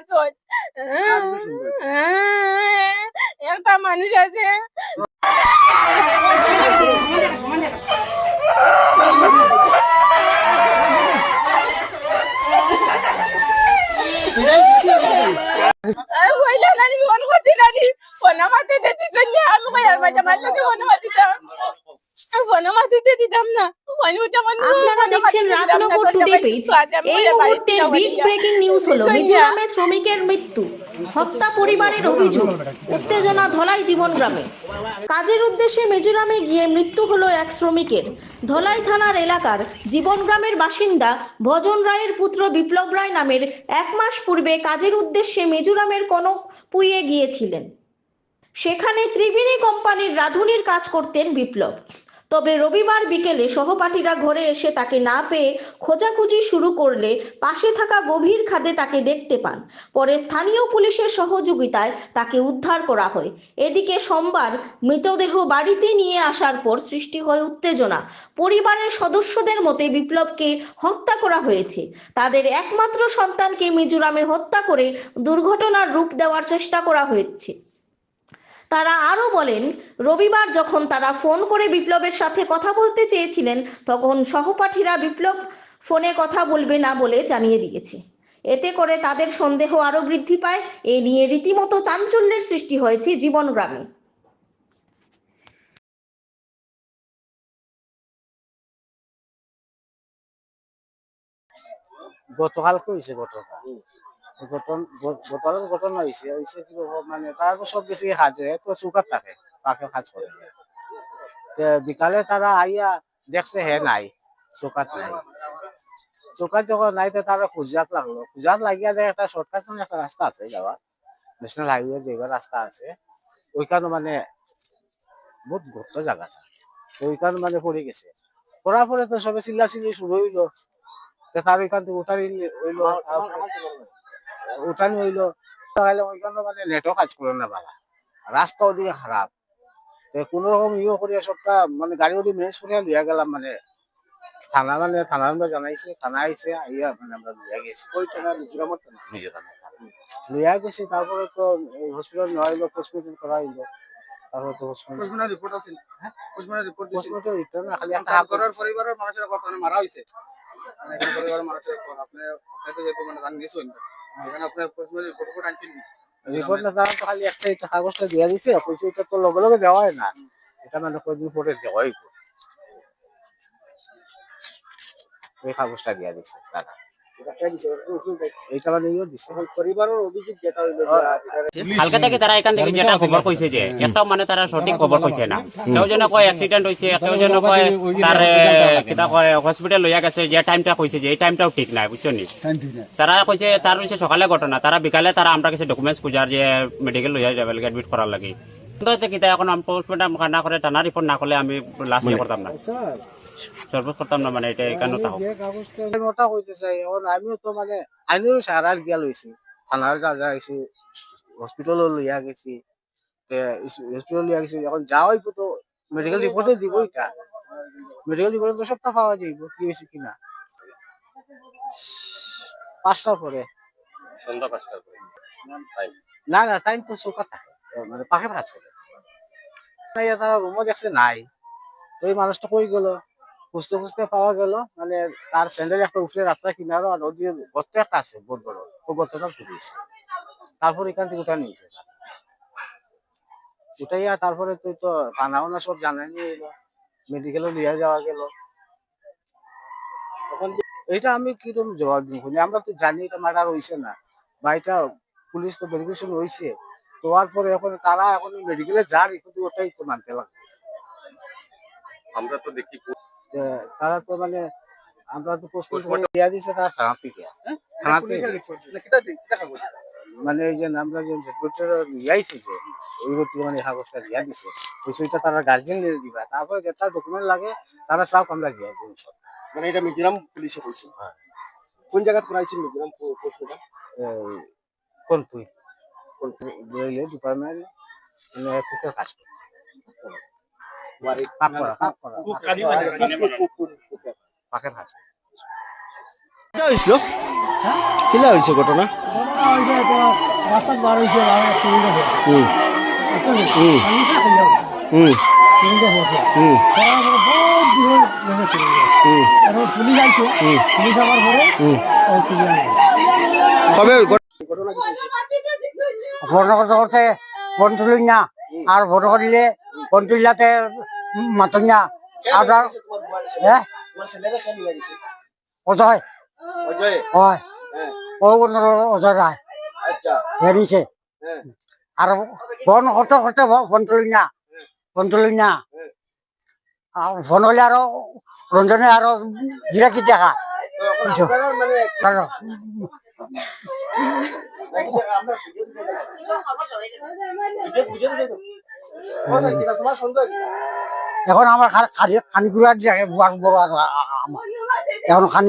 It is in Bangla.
মারধর একটা মানুষ আছে ফোন করছি না রে। ফোন মারতে দিতেছেন যে আমি আর মাঝে মারলে ফোন মারতে দিতাম? ফোন মারতে দিতাম না। ফোন উঠে ফোন আপনারা দেখছেন রাজনগর টুডে পেজ। কিছু আছে, আমি এই বলে বাড়িতে মুহূর্তের যাব বিগ ব্রেকিং নিউজ হলো মিজোরামে শ্রমিকের মৃত্যু হত্যা পরিবারের অভিযোগ উত্তেজনা ধলাই জীবন গ্রামে। কাজের উদ্দেশ্যে মিজোরামে গিয়ে মৃত্যু হলো এক শ্রমিকের। ধলাই থানার এলাকার জীবন গ্রামের বাসিন্দা ভজন রায়ের পুত্র বিপ্লব রায় নামের এক মাস পূর্বে কাজের উদ্দেশ্যে মিজোরামের কনক পুইয়ে গিয়েছিলেন। সেখানে ত্রিবেণী কোম্পানির রাঁধুনির কাজ করতেন বিপ্লব। তবে রবিবার বিকেলে সহপাঠীরা ঘরে এসে তাকে না পেয়ে খোঁজাখুঁজি শুরু করলে পাশে থাকা গভীর খাদে তাকে দেখতে পান। পরে স্থানীয় পুলিশের সহযোগিতায় তাকে উদ্ধার করা হয়। এদিকে সোমবার মৃতদেহ বাড়িতে নিয়ে আসার পর সৃষ্টি হয় উত্তেজনা। পরিবারের সদস্যদের মতে বিপ্লবকে হত্যা করা হয়েছে। তাদের একমাত্র সন্তানকে মিজোরামে হত্যা করে দুর্ঘটনার রূপ দেওয়ার চেষ্টা করা হয়েছে। তারা আরও বলেন, রবিবার যখন তারা ফোন করে বিপ্লবের সাথে কথা বলতে চেয়েছিলেন, তখন সহপাঠীরা বিপ্লব ফোনে কথা বলবে না বলে জানিয়ে দিয়েছে। এতে করে তাদের সন্দেহ আরও বৃদ্ধি পায়। এ নিয়ে রীতিমতো চাঞ্চল্যের সৃষ্টি হয়েছে জীবন গ্রামে। গতকালকে হয়েছে ঘটনা। ঘটন গতকাল ঘটনা হয়েছে হয়েছে কি মানে তারা তো সব বেশি কাজ তো চৌকাত থাকে তাকে কাজ করে বিকালে তারা আইয়া দেখছে হে নাই, চৌকাত নাই। চৌকাত যখন নাই, তো তারা খুঁজাত লাগল। খুঁজাত লাগিয়া দেয় একটা শর্টকাট একটা রাস্তা আছে যাওয়া ন্যাশনাল হাইওয়ে যাইবার রাস্তা আছে, ওইখানে মানে বহুত গর্ত জায়গাটা তো ওইখানে মানে পড়ে গেছে। পড়ার পরে তো সবে চিল্লা চিল্লি শুরু হইল তার ওইখান থেকে উঠানি হইল উঠানি হইল তাহলে ওইখানে মানে নেটও কাজ করে না বালা। রাস্তা ওদিকে খারাপ। তো কোনো রকম ইয়ে করিয়া সবটা মানে গাড়ি ওদি ম্যানেজ করিয়া লইয়া গেলাম মানে। থানা মানে থানা আমরা জানাইছে থানা আইছে আইয়া মানে আমরা লইয়া গেছি। ওই থানা মিজোরামের থানা। মিজোরামের থানা। লইয়া গেছি তারপরে তো হসপিটাল নেওয়া হইল পোস্টমর্টম করা হইল। তারপরে তো পোস্টমর্টম রিপোর্ট আছে। হ্যাঁ রিপোর্ট দিছে। পোস্টমর্টম রিটার্ন খালি একটা পরিবারের মানুষের বর্তমানে মারা হয়েছে মানে মানে একটা এটা কাগজটা দিয়ে দিছে এটা তো লগে লগে দেওয়া না। এটা মানে পরে দেওয়াই ওই কাগজটা দিয়ে দিছে তারা থেকে তারা এখান যে, একটাও মানে যে এই টাইমটাও ঠিক নাই, বুঝছ নি? তারা কইছে, তার হইছে সকালে ঘটনা, তারা বিকালে তারা আমরা কাছে ডকুমেন্টস খুঁজার যে মেডিকেল লইয়া যাবে এডমিট করার লাগে। কিন্তু এখন পোস্টমর্টম না করে, টানা রিপোর্ট না করলে আমি লাস্ট করতাম না। সর্বোচ্চ করতাম না মানে এটা কেন তা হোক হইতে চাই এখন আমিও তো মানে আমিও লইছি থানার যা যাইছি হসপিটালও লইয়া গেছি। হসপিটাল লইয়া গেছি এখন যা হইব তো মেডিকেল রিপোর্টে দিব এটা মেডিকেল রিপোর্টে তো সবটা পাওয়া যাইব কি হয়েছে কিনা পাঁচটার পরে সন্ধ্যা পাঁচটার পরে না না তাই তো চৌকা থাকে মানে পাখের কাজ করে তারা রুমও দেখছে নাই। তো ওই মানুষটা কই গেল। খুঁজতে খুঁজতে পাওয়া গেল। মানে তার স্যান্ডেল একটা উপরে রাস্তা কিনারো আর নদীর গর্ত একটা আছে বহুত বড়। ও গর্তটা খুঁজেছে। তারপর এখান থেকে উঠা নিয়েছে। উঠাইয়া তারপরে তুই তো থানাও না সব জানাই নিয়ে এলো। মেডিকেলও নিয়ে যাওয়া গেল। তখন এইটা আমি কীরকম জবাব দিব আমরা তো জানি এটা মার্ডার হয়েছে না। বা এটা পুলিশ তো ভেরিফিকেশন হয়েছে হওয়ার পরে এখন তারা এখন মেডিকেলে যান কিন্তু ওটাই তো মানতে লাগবে। আমরা তো দেখি তারা তো মানে আমরা তো পোস্টমর্টম দিয়া দিছে তারা কিতা কাগজ মানে এই যে আমরা যে রিপোর্টার লিয়াইছে যে ওই গতি মানে কাগজটা দিয়া দিছে। ওই সেইটা তারা গার্জেন নিয়ে দিবা। তারপরে যেটা ডকুমেন্ট লাগে তারা চাও আমরা দিয়া দিই সব। মানে এটা মিজোরাম পুলিশে কইছে কোন জায়গা করাইছেন মিজোরাম পোস্টটা কোন পুই কোন ডিপার্টমেন্ট মানে কুকের কাজ পাক করা কালি মানে হয়েছিল কিলা হয়েছে ঘটনা কবে ফোন করতে করতে ফোন না আর ফোন করলে ফোন তুললাতে মাতুন না আর হ্যাঁ? অজয়। হয়। ও অজয় রায়। হেরিছে আর ফোন করতে করতে ফোন তুলি না ফোন তুলি না আর ফোন হলে আরও রঞ্জনে আরও গিরাকি দেখা। এখন আমার খানি খানি যে জায়গায় বড় এখন খানি